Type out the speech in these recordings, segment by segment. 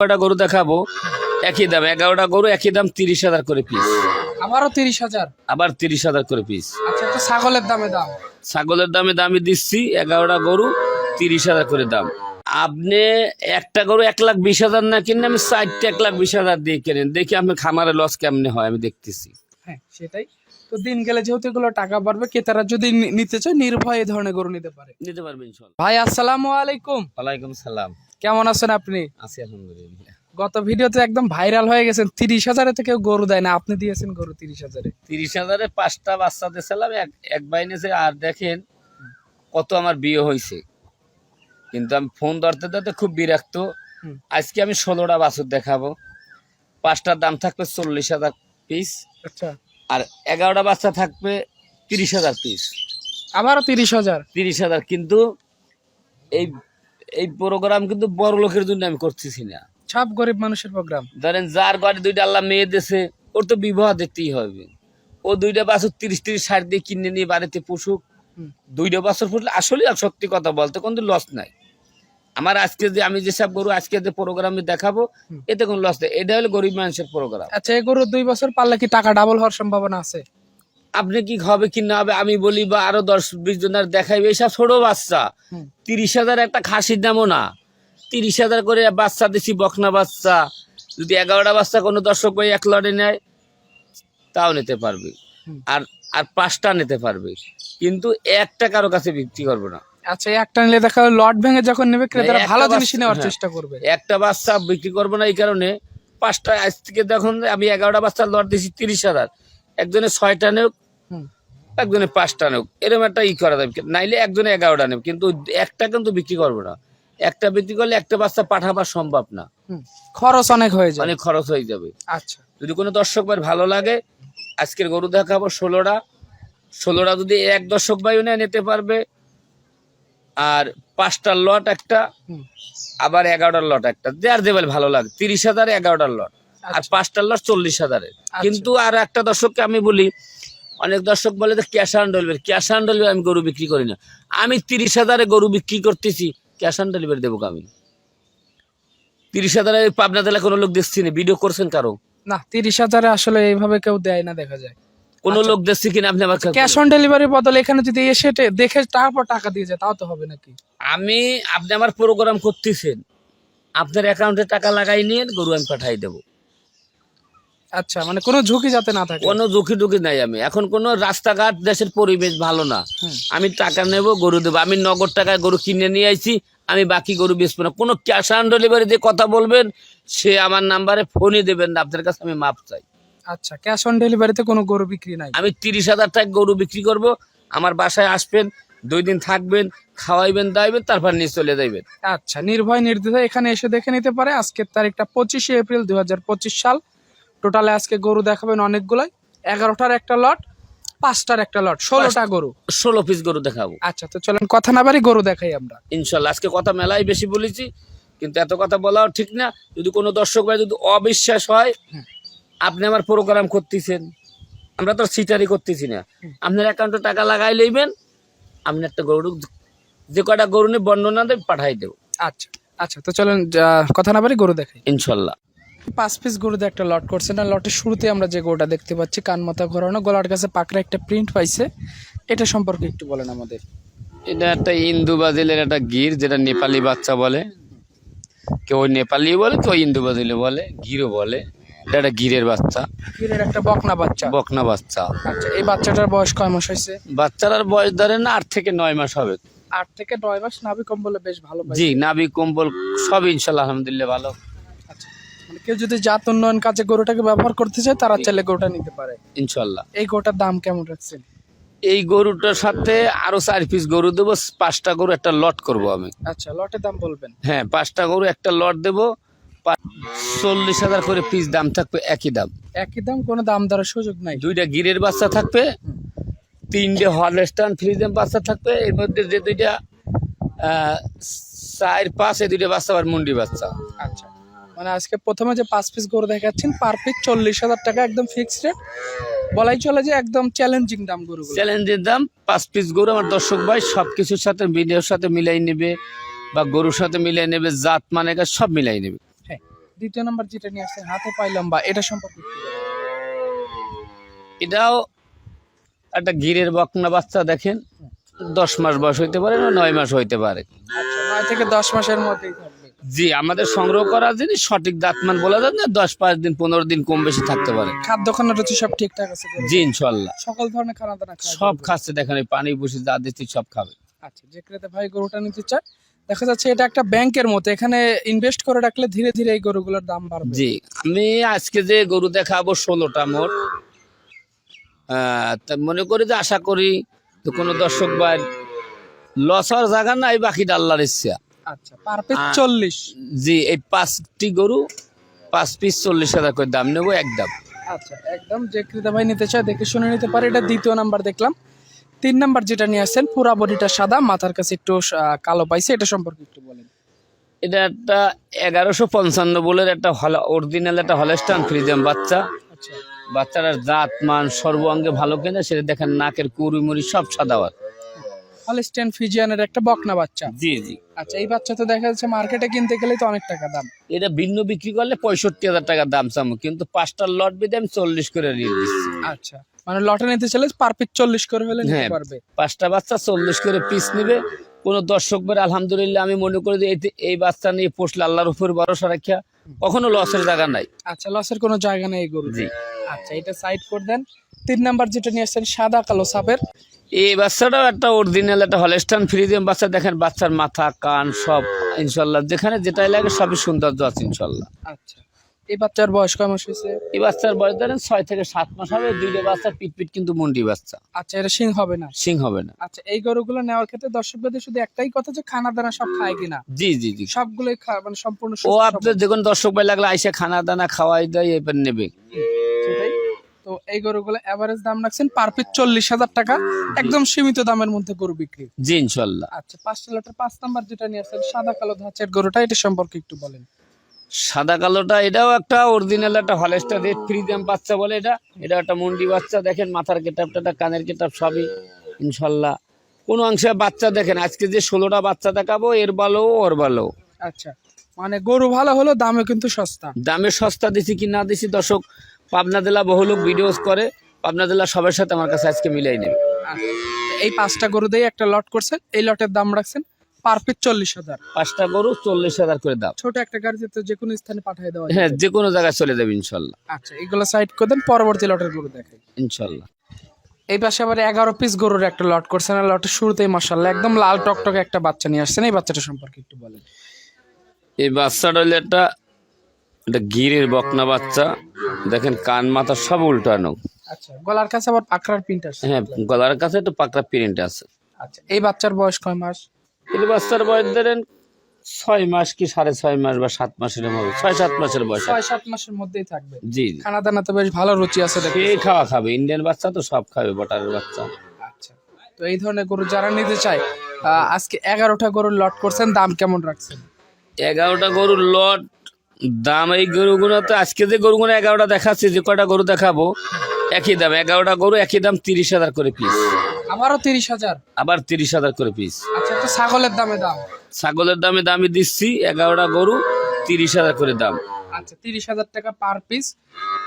কটা গরু দেখাবো? একই দাম এগারোটা গরু একই দাম তিরিশ হাজার করে পিস আবারও তিরিশ হাজার। আবার তিরিশ হাজার করে পিস আচ্ছা তো ছাগলের দামে দাম। ছাগলের দামে দামে দিচ্ছি এগারোটা গরু তিরিশ হাজার করে দাম। আপনি একটা গরু এক লাখ বিশ হাজার না কিনে আমি চারটে এক লাখ বিশ হাজার দিয়ে কেনেন। দেখি আমি খামারে লস কেমনে হয় আমি দেখতেছি। হ্যাঁ সেটাই। তো দিন গেলে যেহেতু এগুলো টাকা বাড়বে ক্রেতারা যদি নি- নিতে চায় নির্ভয় এই ধরনের গরু নিতে পারে। নিতে পারবেন ইনশাল্লাহ। ভাই আসসালামু আলাইকুম। ওয়ালাইকুম সালাম। কেমন আছেন আপনি? আছি আলহামদুলিল্লাহ। গত ভিডিওতে একদম ভাইরাল হয়ে গেছেন তিরিশ হাজারে তো কেউ গরু দেয় না। আপনি দিয়েছেন গরু তিরিশ হাজারে। তিরিশ হাজারে পাঁচটা বাচ্চা দিয়েছিলাম এক এক বাইনেছে আর দেখেন কত আমার বিয়ে হয়েছে। কিন্তু আমি ফোন ধরতে ধরতে খুব বিরক্ত। হুম। আজকে আমি ষোলোটা বাছুর দেখাবো। পাঁচটার দাম থাকবে চল্লিশ হাজার পিস আচ্ছা। আর এগারোটা বাচ্চা থাকবে তিরিশ হাজার পিস আবারও তিরিশ হাজার। তিরিশ হাজার কিন্তু এই এই প্রোগ্রাম কিন্তু বড় লোকের জন্য আমি করতেছি না। সব গরিব মানুষের প্রোগ্রাম ধরেন যার ঘরে দুইটা আল্লাহ মেয়ে দেশে ওর তো বিবাহ দিতেই হবে। ও দুইটা বাছর তিরিশ তিরিশ ষাট দিয়ে কিনে নিয়ে বাড়িতে পুষুক। দুইটা বছর ফুটলে আসলে আর সত্যি কথা বলতে কিন্তু লস নাই। আমার আজকে যে আমি যেসব গরু আজকে যে প্রোগ্রামে দেখাবো এতে কোনো লস নেই। এটা হলো গরিব মানুষের প্রোগ্রাম আচ্ছা এই গরু দুই বছর পারলে কি টাকা ডাবল হওয়ার সম্ভাবনা আছে? আপনি কি হবে কি না হবে আমি বলি বা আরও দশ বিশ জনের দেখাইবে এইসব ছোট বাচ্চা। তিরিশ হাজার একটা খাসির দামও না। তিরিশ হাজার করে বাচ্চা দিছি বকনা বাচ্চা। যদি এগারোটা বাচ্চা কোনো দর্শক ভাই এক লড়ে নেয় তাও নিতে পারবে। আর আর পাঁচটা নিতে পারবে। কিন্তু একটা কারও কাছে বিক্রি করব না। আচ্ছা একটা নিলে দেখা যাবে লট ভেঙে যখন নেবে ক্রেতারা ভালো জিনিস নেওয়ার হ্যাঁ। চেষ্টা করবে। একটা বাচ্চা বিক্রি করব না এই কারণে পাঁচটা আজ থেকে দেখুন আমি এগারোটা বাচ্চা লট দিছি তিরিশ হাজার। একজনে ছয়টা হুম। একজনে পাঁচটা নেওক এরকম একটা ই করা যাবে। নাইলে একজনে এগারোটা নেব কিন্তু একটা কিন্তু বিক্রি করব না। একটা বিক্রি করলে একটা বাচ্চা পাঠাবার সম্ভব না। খরচ অনেক হয়ে যায় অনেক খরচ হয়ে যাবে। আচ্ছা। যদি কোনো দর্শক ভাই ভালো লাগে আজকের গরু দেখাবো ষোলোটা। ষোলোটা যদি এক দর্শক ভাই নেয় নিতে পারবে। আর পাঁচটার লট একটা আবার এগারোটার লট একটা। যার যে ভালো লাগে তিরিশ হাজার এগারোটার লট আর আচ্ছা। পাঁচটার লট চল্লিশ হাজারের। কিন্তু আর একটা দর্শককে আমি বলি অনেক দর্শক বলে যে cash on delivery cash on delivery আমি গরু বিক্রি করি না। আমি তিরিশ হাজারে গরু বিক্রি করতেছি ক্যাশ অন ডেলিভারি দেবো আমি তিরিশ হাজারে পাবনা জেলা কোনো লোক দেখছি না ভিডিও করছেন কারও? না তিরিশ হাজারে আসলে এইভাবে কেউ দেয় না দেখা যায়। কোনো আচ্ছা। লোক দেখছি কিনা আপনি আমার ক্যাশ অন ডেলিভারির বদলে এখানে যদি এসে দেখে তারপর টাকা দিয়ে যায় তাও তো হবে নাকি? আমি আপনি আমার প্রোগ্রাম করতেছেন। আপনার অ্যাকাউন্টে টাকা লাগাই নিয়ে গরু আমি পাঠাই দেবো। আচ্ছা মানে কোনো ঝুঁকি যাতে না থাকে? কোনো ঝুঁকি টুকি নাই আমি। এখন কোনো রাস্তাঘাট দেশের পরিবেশ ভালো না। আমি টাকা নেব গরু দেবো। আমি নগদ টাকায় গরু কিনে নিয়ে আইছি আমি বাকি গরু বেচবো না। কোনো ক্যাশ অন ডেলিভারি দিয়ে কথা বলবেন সে আমার নাম্বারে ফোনই দেবেন না। আপনার কাছে আমি মাপ চাই। আচ্ছা ক্যাশ অন ডেলিভারিতে কোনো গরু বিক্রি নাই? আমি তিরিশ হাজার টাকা গরু বিক্রি করব আমার বাসায় আসবেন দুই দিন থাকবেন খাওয়াইবেন দাইবেন তারপর নিয়ে চলে যাইবেন। আচ্ছা নির্ভয় নির্দ্বিধায় এখানে এসে দেখে নিতে পারে আজকের তারিখটা পঁচিশে এপ্রিল দু হাজার পঁচিশ সাল। টোটালে আজকে গরু দেখাবেন অনেকগুলাই এগারোটার একটা লট পাঁচটার একটা লট ষোলোটা গরু। ষোলো পিস গরু দেখাবো। আচ্ছা তো চলেন কথা না বাড়ি গরু দেখাই আমরা। ইনশাল্লাহ আজকে কথা মেলাই বেশি বলেছি কিন্তু এত কথা বলাও ঠিক না। যদি কোনো দর্শক ভাই যদি অবিশ্বাস হয় হুম। আপনি আমার প্রোগ্রাম করতেছেন আমরা তো সিটারি করতেছি না। আপনার অ্যাকাউন্টে টাকা লাগাই লইবেন আপনি একটা গরু যে কটা গরু নিয়ে বর্ণনা দেব পাঠাই দেবো। আচ্ছা আচ্ছা তো চলেন যা- কথা না বাড়ি গরু দেখাই। ইনশাল্লাহ। পাঁচ পিস গরুতে একটা লট করছে। না লটের শুরুতে আমরা যে গরুটা দেখতে পাচ্ছি কান মাথা ঘোরানো গলার কাছে পাকড়া একটা প্রিন্ট পাইছে। এটা সম্পর্কে একটু বলেন আমাদের। এটা একটা ইন্দু বাজিলের একটা গির যেটা নেপালি বাচ্চা বলে। কেউ নেপালি বলে কেউ ইন্দু বাজিলে বলে গিরও বলে। এটা একটা গিরের বাচ্চা। গিরের একটা বকনা বাচ্চা। বকনা বাচ্চা। আচ্ছা এই বাচ্চাটার বয়স কয় মাস হয়েছে? বাচ্চারার বয়স ধরেন আট থেকে নয় মাস হবে। আট থেকে নয় মাস নাভি কম্বলে বেশ ভালো জি নাবি কম্বল সব ইনশাল্লাহ আলহামদুলিল্লাহ ভালো। আচ্ছা মানে কেউ যদি জাত উন্নয়ন কাজে গরুটাকে ব্যবহার করতে চায় তারা চাইলে গরুটা নিতে পারে। ইনশাল্লাহ। এই গরুটার দাম কেমন রাখছেন? এই গরুটার সাথে আরও চার পিস গরু দেবো পাঁচটা গরু একটা লট করব আমি। আচ্ছা লটের দাম বলবেন। হ্যাঁ পাঁচটা গরু একটা লট দেবো চল্লিশ হাজার করে পিস দাম থাকবে একই দাম। একই দাম কোনো দাম দরের সুযোগ নাই। দুইটা গিরের বাচ্চা থাকবে তিনটে হলস্টান ফ্রিজেন বাচ্চা থাকবে এর মধ্যে যে দুইটা চার পাঁচ এই দুইটা বাচ্চা আবার মুন্ডি বাচ্চা। আচ্ছা। মানে আজকে প্রথমে যে পাঁচ পিস গরু দেখাচ্ছেন পার পিস চল্লিশ হাজার টাকা একদম ফিক্সড রেট বলাই চলে যে একদম চ্যালেঞ্জিং দাম গরু চ্যালেঞ্জের দাম পাঁচ পিস গরু আমার দর্শক ভাই সব কিছুর সাথে ভিডিওর সাথে মিলাই নেবে বা গরুর সাথে মিলাই নেবে জাত মানে সব মিলাই নেবে। দ্বিতীয় নাম্বার যেটা নিয়ে আসছেন হাতে পাই লম্বা এটা সম্পর্কে এটাও একটা গিরের বকনা বাচ্চা দেখেন দশ মাস বয়স হইতে পারে না নয় মাস হইতে পারে। আচ্ছা নয় থেকে দশ মাসের মধ্যেই থাকবে। জি আমাদের সংগ্রহ করা জিনিস সঠিক দাঁতমান বলা যায় না দশ পাঁচ দিন পনেরো দিন কম বেশি থাকতে পারে। খাদ্য খানা রুচি সব ঠিকঠাক আছে জি ইনশাল্লাহ। সকল ধরনের খানা দানা সব খাচ্ছে দেখেন এই পানি বসে যা দিচ্ছি সব খাবে। আচ্ছা যে ক্রেতা ভাই গরুটা নিতে চায় দেখা যাচ্ছে এটা একটা ব্যাংকের মতো এখানে ইনভেস্ট করে রাখলে ধীরে ধীরে এই গরুগুলোর দাম বাড়বে। জি আমি আজকে যে গরু দেখাবো ষোলোটা মোট মনে করি যে আশা করি তো কোনো দর্শক ভাই লস হওয়ার জায়গা নাই বাকি আল্লাহর ইচ্ছা। আচ্ছা পার পিস চল্লিশ। জি এই পাঁচটি গরু পাঁচ পিস চল্লিশ হাজার করে দাম নেব একদম। আচ্ছা একদম যে ক্রেতা ভাই নিতে চায় দেখে শুনে নিতে পারে এটা দ্বিতীয় নাম্বার দেখলাম। তিন নাম্বার যেটা নিয়ে আসছেন পুরা বডিটা সাদা মাথার কাছে একটু কালো পাইছে এটা সম্পর্কে একটু বলেন। এটা একটা এগারোশো পঞ্চান্ন বলে একটা হল অরিজিনাল একটা হলেস্টান ফ্রিজম বাচ্চা। বাচ্চারা বাচ্চাটার জাত মান সর্বাঙ্গে ভালো কেনা সেটা দেখেন নাকের কুড়ি মুড়ি সব সাদাওয়ার হলিস্টেন ফিজিয়ানের একটা বকনা বাচ্চা। জি জি। আচ্ছা এই বাচ্চা তো দেখা যাচ্ছে মার্কেটে কিনতে গেলেই তো অনেক টাকা দাম। এটা ভিন্ন বিক্রি করলে পঁয়ষট্টি হাজার টাকা দাম চামো কিন্তু পাঁচটার লট বেঁধে আমি চল্লিশ করে রিয়ে দিচ্ছি আচ্ছা মানে লটে নিতে চলে পার পিস চল্লিশ করে হলে নিতে হ্যাঁ। পারবে। পাঁচটা বাচ্চা চল্লিশ করে পিস নেবে। কোন দর্শক বের আলহামদুলিল্লাহ আমি মনে করি যে এই- এই বাচ্চা নিয়ে পোষলে আল্লাহর উপর ভরসা রাখিয়া কখনো লসের জায়গা নাই। আচ্ছা লসের কোনো জায়গা নেই গরু জি। আচ্ছা এটা সাইড করে দেন। তিন নাম্বার যেটা নিয়ে আসছেন সাদা কালো সাপের। এই বাচ্চাটাও একটা অরিজিনাল একটা হলেস্টান ফ্রিজিয়াম বাচ্চা দেখেন বাচ্চার মাথা কান সব ইনশাল্লাহ। যেখানে যেটাই লাগে সবই সৌন্দর্য আছে ইনশাল্লাহ। আচ্ছা। এই বাচ্চার বয়স কয় মাস হয়েছে? এই বাচ্চার বয়স ধরেন ছয় থেকে সাত মাস হবে দুইটা বাচ্চা পিটপিট কিন্তু মুন্ডি বাচ্চা। আচ্ছা এটা সিং হবে না? সিং হবে না। আচ্ছা এই গরুগুলো নেওয়ার ক্ষেত্রে দর্শকদের শুধু একটাই কথা যে খানা দানা সব খায় কিনা? জি জি জি। সবগুলোই মানে সম্পূর্ণ ও আপনার যে কোনো দর্শক ভাই লাগলে আইসা খানা দানা খাওয়াই দেয় এবার নেবে। তো এই গরুগুলো এভারেজ দাম রাখছেন পার পিস চল্লিশ হাজার টাকা একদম সীমিত দামের মধ্যে গরু বিক্রি। জি ইনশাল্লাহ আচ্ছা পাঁচটা লটের পাঁচ নাম্বার যেটা নিয়ে আসছেন সাদা কালো ধাঁচের গরুটা এটা সম্পর্কে একটু বলেন। সাদা কালোটা এটাও একটা অরিজিনাল একটা হলেস্টা রেড ফ্রিজিয়াম বাচ্চা বলে এটা। এটা একটা মুন্ডি বাচ্চা দেখেন মাথার কেটাপটা কানের কেটাপ সবই ইনশাল্লাহ কোনো অংশে বাচ্চা দেখেন আজকে যে ষোলোটা বাচ্চা দেখাবো এর ভালো ওর ভালো আচ্ছা মানে গরু ভালো হলো দামে কিন্তু সস্তা। দামে সস্তা দিছি কি না দিছি দর্শক পাবনা জেলা বহু লোক ভিডিওস করে পাবনা জেলা সবার সাথে আমার কাছে আজকে মিলাই নেবে। এই পাঁচটা গরু দিয়ে একটা লট করছেন এই লটের দাম রাখছেন পার পিস চল্লিশ হাজার। পাঁচটা গরু চল্লিশ হাজার করে ছোট একটা গাড়িতে তো যে কোনো স্থানে পাঠিয়ে দেওয়া হ্যাঁ যে কোনো জায়গায় চলে যাবে ইনশাল্লাহ। আচ্ছা এগুলো সাইড করে দেন পরবর্তী লটের গরু দেখাই ইনশাল্লাহ। এই পাশে আবার এগারো পিস গরুর একটা লট করছেন আর লটের শুরুতেই একদম লাল টকটকে একটা বাচ্চা নিয়ে আসছেন। এই বাচ্চাটা সম্পর্কে একটু বলেন। এই বাচ্চাটা হলো একটা একটা গিরের বকনা বাচ্চা। দেখেন কান মাথা সব উল্টানো। আচ্ছা গলার কাছে আবার পাকড়ার প্রিন্ট আসছে হ্যাঁ গলার কাছে একটু পাকড়া প্রিন্ট আছে। আচ্ছা এই বাচ্চার বয়স কয় মাস? এই বাচ্চার বয়স ধরেন ছয় মাস কি সাড়ে ছয় মাস বা সাত মাসের হবে ছয় সাত মাসের বয়স ছয় সাত মাসের মধ্যেই থাকবে। জি জি। খানা দানা তো বেশ ভালো রুচি আছে দেখে এই খাওয়া খাবে ইন্ডিয়ান বাচ্চা তো সব খাবে বটারের বাচ্চা। আচ্ছা তো এই ধরনের গরু যারা নিতে চায় আজকে এগারোটা গরুর লট করছেন দাম কেমন রাখছেন? এগারোটা গরুর লট দাম এই গরুগুলো তো আজকে যে গরুগুলো এগারোটা দেখাচ্ছি যে কটা গরু দেখাবো? একই দাম এগারোটা গরু একই দাম তিরিশ হাজার করে পিস আবারও তিরিশ হাজার? আবার তিরিশ হাজার করে পিস আচ্ছা তো ছাগলের দামে দাম? ছাগলের দামে দামি দিচ্ছি এগারোটা গরু তিরিশ হাজার করে দাম। আচ্ছা তিরিশ হাজার টাকা পার পিস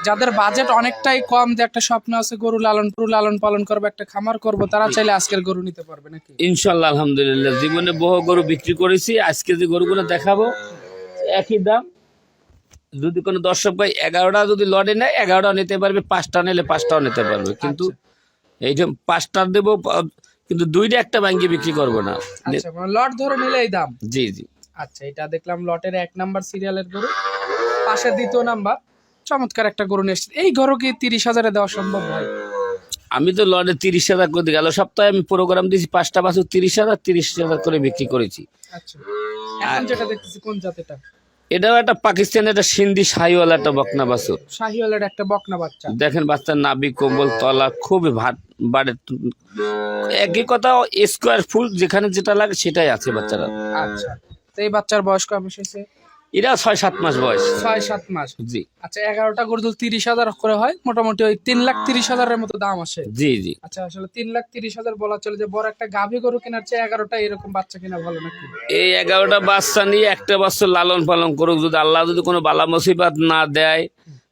যাদের বাজেট অনেকটাই কম যে একটা স্বপ্ন আছে গরু লালন গরু লালন পালন করব একটা খামার করব তারা চাইলে আজকের গরু নিতে পারবে নাকি? ইনশাল্লাহ আলহামদুলিল্লাহ। জীবনে বহু গরু বিক্রি করেছি আজকে যে গরুগুলো দেখাবো একই দাম যদি কোনো দর্শক ভাই এগারোটা যদি লড়ে নেয় এগারোটা নিতে পারবে পাঁচটা নিলে পাঁচটাও নিতে পারবে। কিন্তু এইটা পাঁচটা দেবো কিন্তু দুইটা একটা ব্যাংকে বিক্রি করব না। আচ্ছা মানে লট ধরে নিলে এই দাম? জি জি। আচ্ছা এটা দেখলাম লটের এক নাম্বার সিরিয়ালের গরু পাশে দ্বিতীয় নাম্বার। চমৎকার একটা গরু নিয়ে এসেছে। এই গরু কি তিরিশ হাজারে দেওয়া সম্ভব হয়? আমি তো লটে তিরিশ হাজার করে গেল। সপ্তাহে আমি প্রোগ্রাম দিয়েছি পাঁচটা বাছুর তিরিশ হাজার তিরিশ হাজার করে বিক্রি করেছি। আচ্ছা। এখন যেটা দেখতেছি কোন জাতেটা এটাও একটা পাকিস্তানের একটা সিন্ধি শাহিওয়ালা একটা বকনা বাছুর। শাহিওয়ালার একটা বকনা বাচ্চা। দেখেন বাচ্চার নাবি কম্বল তলা খুবই ভাত বাড়ে। একই কথা স্কোয়ার ফুল যেখানে যেটা লাগে সেটাই আছে বাচ্চারা। আচ্ছা। তো এই বাচ্চার বয়স কম মাস এরা ছয় সাত মাস বয়স। ছয় সাত মাস। জি। আচ্ছা এগারোটা গরু তিরিশ হাজার করে হয় মোটামুটি ওই তিন লাখ তিরিশ হাজারের মতো দাম আসে। জি জি। আচ্ছা আসলে তিন লাখ তিরিশ হাজার বলা চলে যে বড় একটা গাভী গরু কেনার চেয়ে এগারোটা এরকম বাচ্চা কেনা ভালো নাকি? এই এগারোটা বাচ্চা নিয়ে একটা বাচ্চা লালন পালন করুক যদি আল্লাহ যদি কোনো বালা মুসিবাত না দেয়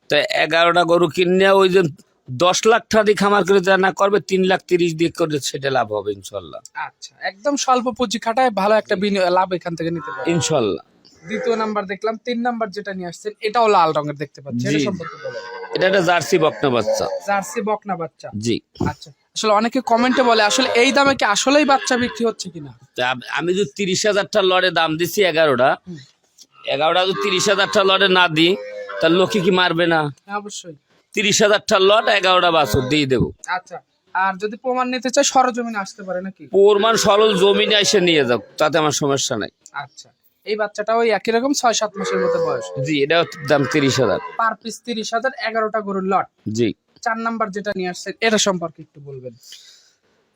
তো এগারোটা গরু কিনে ওই যে দশ লাখ টাকা দিয়ে খামার করে যা না করবে তিন লাখ তিরিশ দিয়ে করে সেটা লাভ হবে ইনশাল্লাহ। আচ্ছা একদম স্বল্প পুঁজি খাটায় ভালো একটা বিনিয়োগ- লাভ এখান থেকে নিতে পারে ইনশাল্লাহ। দ্বিতীয় নাম্বার দেখলাম তিন নাম্বার যেটা নিয়ে আসছেন এটাও লাল রঙের দেখতে পাচ্ছি এটা সম্পর্কে বলেন। এটা একটা জার্সি বকনা বাচ্চা। জার্সি বকনা বাচ্চা। জি। আচ্ছা আসলে অনেকে কমেন্টে বলে আসলে এই দামে কি আসলেই বাচ্চা বিক্রি হচ্ছে কিনা? আমি যদি তিরিশ হাজারটা লড়ে দাম দিচ্ছি এগারোটা এগারোটা যদি তিরিশ হাজারটা লড়ে না দিই তাহলে লোকে কি মারবে না? হ্যাঁ অবশ্যই। তিরিশ হাজারটা লট এগারোটা বাছুর দিয়ে দেবো। আচ্ছা আর যদি প্রমাণ নিতে চাই সরজমিনে আসতে পারে নাকি? পরমান সরল জমিনে এসে নিয়ে যাও তাতে আমার সমস্যা নাই। আচ্ছা এই বাচ্চাটা ওই একই রকম ছয় সাত মাসের মতো বয়স। জি এটা দাম তিরিশ হাজার। পার পিস তিরিশ হাজার এগারোটা গরুর লট। জি। চার নাম্বার যেটা নিয়ে আসছে এটা সম্পর্কে একটু বলবেন।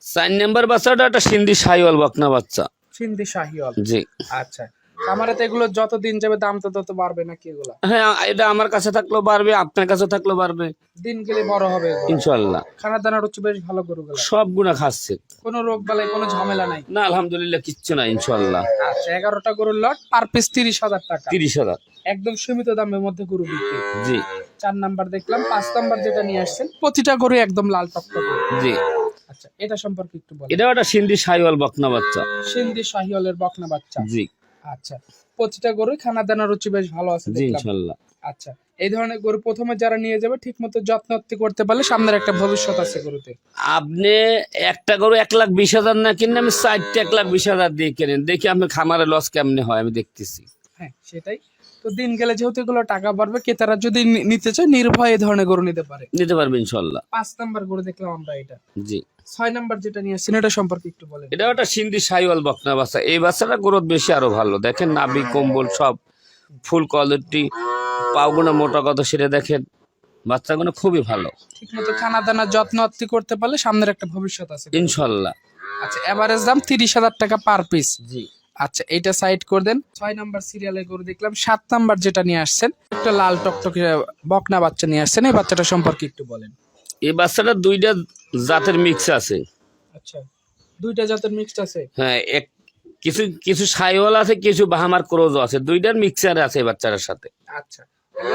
চার নাম্বার বাচ্চাটা একটা সিন্ধি সাইওয়াল বকনা বাচ্চা। সিন্ধি শাহিওয়াল। জি। আচ্ছা। আমারে তো এগুলো যত দিন যাবে দাম তো তত বাড়বে নাকি এগুলা? হ্যাঁ এটা আমার কাছে থাকলেও পারবে আপনার কাছে থাকলেও পারবে দিন গেলে বড় হবে এগুলো। ইনশাল্লাহ। খানা দানার হচ্ছে বেশ ভালো গরুগুলো। সব গুণা খাচ্ছে। কোনো রোগ বালাই কোনো ঝামেলা নাই। না আলহামদুলিল্লাহ কিচ্ছু না ইনশাল্লাহ। আচ্ছা এগারোটা গরুর লট পার পিস তিরিশ হাজার টাকা। তিরিশ হাজার। একদম সীমিত দামের মধ্যে গরু বিক্রি। জি। চার নাম্বার দেখলাম পাঁচ নাম্বার যেটা নিয়ে আসছেন প্রতিটা গরু একদম লাল টকটকে। জি। আচ্ছা এটা সম্পর্কে একটু বলেন। এটাও একটা সিন্ধি সাইওয়াল বকনা বাচ্চা। সিন্ধি শাহিওয়ালের বকনা বাচ্চা। জি। আচ্ছা প্রতিটা গরুই খানা দানার রুচি বেশ ভালো আছে ইনশাল্লাহ। আচ্ছা এই ধরনের গরু প্রথমে যারা নিয়ে যাবে ঠিক মতো যত্ন করতে পারলে সামনের একটা ভবিষ্যৎ আছে গরুতে। আপনি একটা গরু এক লাখ বিশ হাজার না কিনে আমি চারটে এক লাখ বিশ হাজার দিয়ে কেনেন। দেখি আমি খামারে লস কেমনে হয় আমি দেখতেছি। হ্যাঁ সেটাই। তো দিন গেলে যেহেতু এগুলো টাকা বাড়বে ক্রেতারা যদি নিতে চায় নির্ভয় এই ধরনের গরু নিতে পারে। নিতে পারবে ইনশাল্লাহ। পাঁচ নাম্বার গরু দেখলাম আমরা এটা। জি। ছয় নাম্বার যেটা নিয়ে আসছেন এটা সম্পর্কে একটু বলেন। এটাও একটা সিন্ধি সাইওয়াল বকনা বাচ্চা এই বাচ্চাটা গ্রোথ বেশি আরও ভালো। দেখেন নাভি কম্বল সব ফুল কোয়ালিটি পাওগুলো মোটা কত সেটা দেখেন। বাচ্চাগুলো খুবই ভালো। ঠিক মতো খানা দানা যত্ন করতে পারলে সামনের একটা ভবিষ্যৎ আছে। ইনশাল্লাহ। আচ্ছা এভারেজ দাম তিরিশ হাজার টাকা পার পিস জি। আচ্ছা এইটা সাইড করে দেন। ছয় নাম্বার সিরিয়ালে গরু দেখলাম সাত নাম্বার যেটা নিয়ে আসছেন একটা লাল টকটকে বকনা বাচ্চা নিয়ে আসছেন এই বাচ্চাটা সম্পর্কে একটু বলেন। এই বাচ্চাটা দুইটা জাতের মিক্স আছে। আচ্ছা দুইটা জাতের মিক্সড আছে? হ্যাঁ এক কিছু কিছু সাইওয়াল আছে কিছু বাহামার ক্রোজও আছে। দুইটার মিক্সার আছে বাচ্চাটার সাথে। আচ্ছা।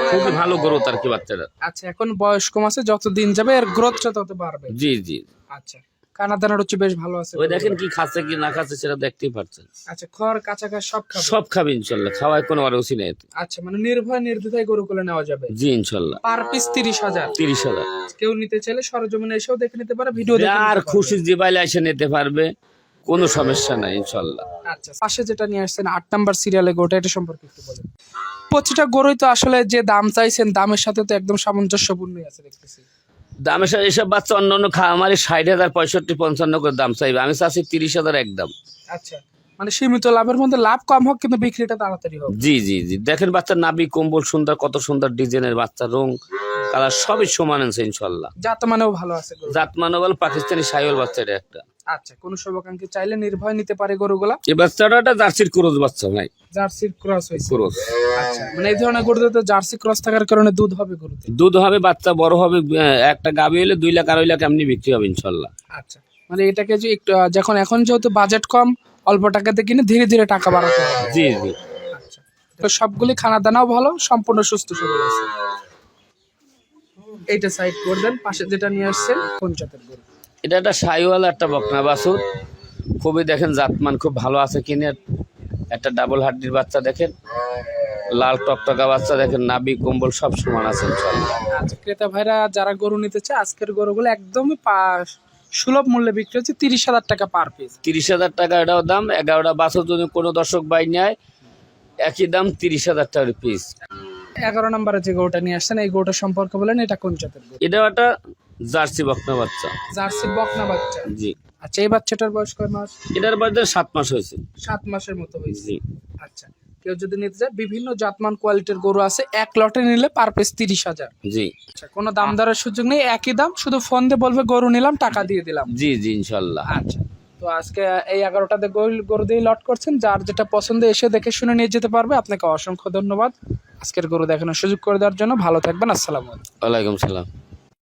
খুবই ভালো গ্রোথ আর কি বাচ্চাটা আচ্ছা এখন বয়স কম আছে যত দিন যাবে এর গ্রোথটা তত বাড়বে। জি জি। আচ্ছা। কানাদানার হচ্ছে বেশ ভালো আছে। ওই দেখেন কি খাচ্ছে কি না খাচ্ছে সেটা দেখতেই পাচ্ছেন আচ্ছা খড় কাঁচা ঘাস সব খাবে? সব খাবে ইনশাল্লাহ খাওয়ায় কোনো নেই। আচ্ছা মানে নির্ভয় নির্দ্বিধায় গরুগুলো নেওয়া যাবে? জি ইনশাল্লাহ। পার পিস তিরিশ হাজার? তিরিশ হাজার। কেউ নিতে চাইলে সরজমিনে এসেও দেখে নিতে পারে ভিডিও আর খুশি জিবাইলে এসে নিতে পারবে কোনো সমস্যা নাই ইনশাল্লাহ। আচ্ছা পাশে যেটা নিয়ে আসছেন আট নাম্বার সিরিয়ালে গোটা এটা সম্পর্কে একটু বলেন। প্রতিটা গরুই তো আসলে যে দাম চাইছেন দামের সাথে তো একদম সামঞ্জস্যপূর্ণই আছে দেখতেছি। দামের সাথে এসব বাচ্চা অন্য অন্য খামারে ষাট হাজার পঁয়ষট্টি পঞ্চান্ন করে দাম চাইবে। আমি চাচ্ছি তিরিশ হাজার একদম। আচ্ছা। মানে সীমিত লাভের মধ্যে লাভ কম হোক কিন্তু বিক্রিটা তাড়াতাড়ি হোক। জি জি জি। দেখেন বাচ্চার নাবি কম্বল সুন্দর কত সুন্দর ডিজাইনের বাচ্চা রং কালার সবই সমান আছে ইনশাল্লাহ। জাত মানেও ভালো আছে জাত মানেও ভালো পাকিস্তানি সাইওয়াল বাচ্চা এটা একটা। আচ্ছা কোন শুভাকাঙ্ক্ষী চাইলে নির্ভয় নিতে পারে গরুগুলা? এই বাচ্চাটা জার্সির ক্রোজ বাচ্চা ভাই। জার্সির ক্রস হয়েছে। ক্রোজ আচ্ছা মানে এই ধরনের গরুতে তো জার্সি ক্রস থাকার কারণে দুধ হবে গরুতে? দুধ হবে বাচ্চা বড় হবে একটা গাবি হলে দুই লাখ আড়াই লাখ এমনি বিক্রি হবে ইনশাল্লাহ। আচ্ছা মানে এটাকে যে একটু যখন এখন যেহেতু বাজেট কম অল্প টাকাতে কিনে ধীরে ধীরে টাকা বাড়াতে হবে। জি জি। আচ্ছা তো সবগুলি খানা দানাও ভালো সম্পূর্ণ সুস্থ সবল আছে। এইটা সাইড করে দেন পাশে যেটা নিয়ে আসছেন কোন জাতের গরু? এটা একটা সাইওয়াল একটা বকনা বাছুর। খুবই দেখেন জাতমান খুব ভালো আছে কিনে। একটা ডাবল হাড্ডির বাচ্চা দেখেন। লাল টকটকা বাচ্চা দেখেন নাবি কম্বল সব সমান আছে আচ্ছা ক্রেতা ভাইরা যারা গরু নিতে চায় আজকের গরুগুলো একদমই পা- সুলভ মূল্যে বিক্রি হচ্ছে তিরিশ হাজার টাকা পার পিস তিরিশ হাজার টাকা এটাও দাম এগারোটা বাছুর যদি কোনো দর্শক বাই নেয় একই দাম তিরিশ হাজার টাকার পিস এগারো নম্বরে যে গরুটা নিয়ে আসছেন এই গরুটা সম্পর্কে বলেন এটা কোন জাতের এটাও একটা জার্সি বকনা বাচ্চা। জার্সি বকনা বাচ্চা? জি। আচ্ছা এই বাচ্চাটার বয়স কয় মাস? এটার বাদে সাত মাস হয়েছে। সাত মাসের মতো হয়েছে। জি। আচ্ছা কেউ যদি নিতে চায় বিভিন্ন জাতমান কোয়ালিটির গরু আছে এক লটে নিলে পার পিস তিরিশ হাজার। জি। আচ্ছা কোনো দাম দরের সুযোগ নেই একই দাম শুধু ফোন দিয়ে বলবে গরু নিলাম টাকা দিয়ে দিলাম। জি জি ইনশাল্লাহ। আচ্ছা তো আজকে এই এগারোটাতে গরু- গরু দিয়ে লট করছেন যার যেটা পছন্দ এসে দেখে শুনে নিয়ে যেতে পারবে। আপনাকে অসংখ্য ধন্যবাদ। আজকের গরু দেখানোর সুযোগ করে দেওয়ার জন্য ভালো থাকবেন আসসালামু আলাইকুম। ওয়ালাইকুম সালাম।